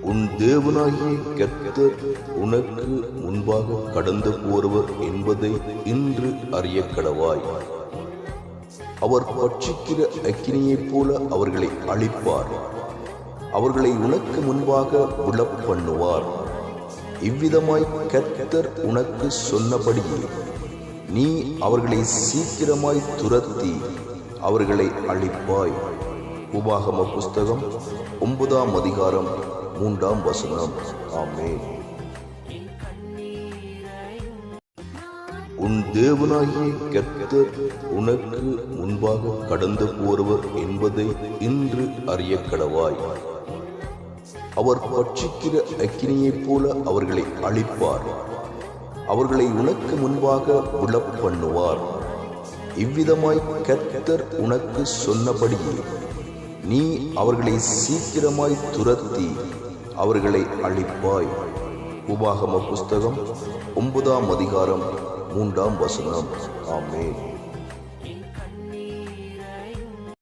உன் தேவனாகிய கர்த்தர் உனக்கு முன்பாக கடந்து போறவர் என்பதை இன்று அறிய கடவாய் அவர் பட்சிக்கிற அக்கினியைப் போல அவர்களை அழிப்பார். அவர்களை உனக்கு முன்பாக விழப் பண்ணுவார் இவ்விதமாய் கர்த்தர் உனக்கு சொன்னபடியே நீ அவர்களை சீக்கிரமாய் துரத்தி அவர்களை அழிப்பாய். உபாகம புஸ்தகம் ஒன்பதாம் அதிகாரம் மூன்றாம் வசனம். ஆமே உன் தேவனாகிய கர்த்தர் உனக்கு முன்பாக கடந்து போறவர் என்பதை இன்று அறிய கடவாய் அவர் பட்சிக்கிற அக்கினியைப் போல அவர்களை அழிப்பார். அவர்களை உனக்கு முன்பாக விழப் பண்ணுவார் இவ்விதமாய் கர்த்தர் உனக்கு சொன்னபடியே நீ அவர்களை சீக்கிரமாய் துரத்தி அவர்களை அழிப்பாய். உபாகம புஸ்தகம் ஒன்பதாம் அதிகாரம் மூன்றாம் வசனம். ஆமே